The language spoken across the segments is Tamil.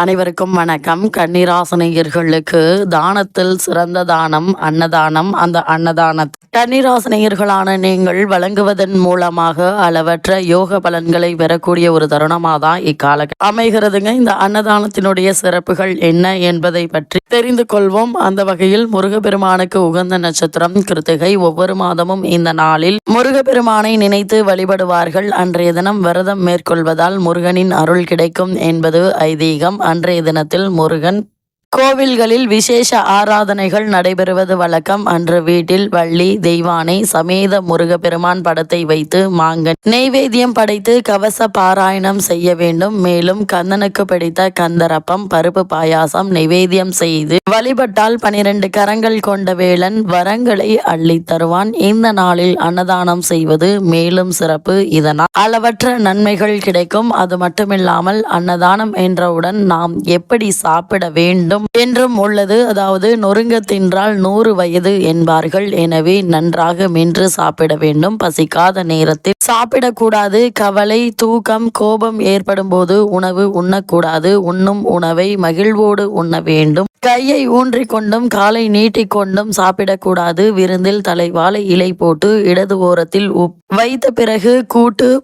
அனைவருக்கும் வணக்கம். கன்னிராசனையர்களுக்கு தானத்தில் சிறந்த தானம் அன்னதானம். அந்த அன்னதான கன்னிராசனையர்களான நீங்கள் வழங்குவதன் மூலமாக அளவற்ற யோக பலன்களை பெறக்கூடிய ஒரு தருணமாக தான் இக்கால அமைகிறதுங்க. இந்த அன்னதானத்தினுடைய சிறப்புகள் என்ன என்பதை பற்றி தெரிந்து கொள்வோம். அந்த வகையில் முருகப்பெருமானுக்கு உகந்த நட்சத்திரம் கிருத்திகை. ஒவ்வொரு மாதமும் இந்த நாளில் முருகப்பெருமானை நினைத்து வழிபடுவார்கள். அன்றைய தினம் விரதம் மேற்கொள்வதால் முருகனின் அருள் கிடைக்கும் என்பது ஐதீகம். அன்றைய தினத்தில் முருகன் கோவில்களில் விசேஷ ஆராதனைகள் நடைபெறுவது வழக்கம். அன்று வீட்டில் வள்ளி தெய்வானை சமேத முருகப்பெருமான் படத்தை வைத்து மாங்கன் நெய்வேத்தியம் படைத்து கவச பாராயணம் செய்ய வேண்டும். மேலும் கந்தனுக்கு பிடித்த கந்தரப்பம் பருப்பு பாயாசம் நெய்வேத்தியம் செய்து வழிபட்டால் பனிரெண்டு கரங்கள் கொண்ட வேளன் வரங்களை அள்ளி தருவான். இந்த நாளில் அன்னதானம் செய்வது மேலும் சிறப்பு. இதனால் அளவற்ற நன்மைகள் கிடைக்கும். அது மட்டுமில்லாமல் அன்னதானம் என்றவுடன் நாம் எப்படி சாப்பிட வேண்டும் என்றும் உள்ளது. அதாவது நொறுங்க தின்றால் நூறு வயது என்பார்கள். எனவே நன்றாக மென்று சாப்பிட வேண்டும். பசிக்காத நேரத்தில் சாப்பிடக்கூடாது. கவலை தூக்கம் கோபம் ஏற்படும் போது உணவு உண்ணக்கூடாது. உண்ணும் உணவை மகிழ்வோடு உண்ண வேண்டும். கையை ஊன்றிக் ஊன்றிக்கொண்டும் காலை நீட்டிக் கொண்டும் சாப்பிடக்கூடாது. விருந்தில் தலை வாழை இலை போட்டு இடது ஓரத்தில் உப் வைத்த பிறகு கூட்டு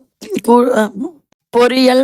கூ- பொரியல்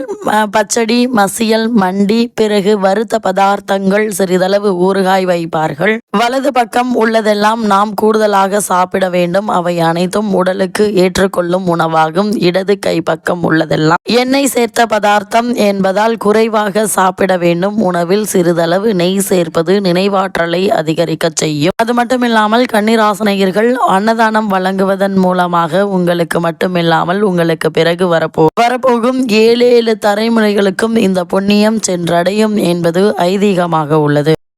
பச்சடி மசியல் மண்டி பிறகு வறுத்த பதார்த்தங்கள் சிறிதளவு ஊறுகாய் வைப்பார்கள். வலது பக்கம் உள்ளதெல்லாம் நாம் கூடுதலாக சாப்பிட வேண்டும். அவை அனைத்தும் உடலுக்கு ஏற்றுக்கொள்ளும் உணவாகும். இடது கை பக்கம் உள்ளதெல்லாம் எண்ணெய் சேர்த்த பதார்த்தம் என்பதால் குறைவாக சாப்பிட வேண்டும். உணவில் சிறிதளவு நெய் சேர்ப்பது நினைவாற்றலை அதிகரிக்க செய்யும். அது மட்டுமில்லாமல் கண்ணீராசனையர்கள் அன்னதானம் வழங்குவதன் மூலமாக உங்களுக்கு மட்டுமில்லாமல் உங்களுக்கு பிறகு வரப்போ வரப்போகும் ஏழு ஏழு தலைமுறைகளுக்கும் இந்த புண்ணியம் சென்றடையும் என்பது ஐதீகமாக உள்ளது.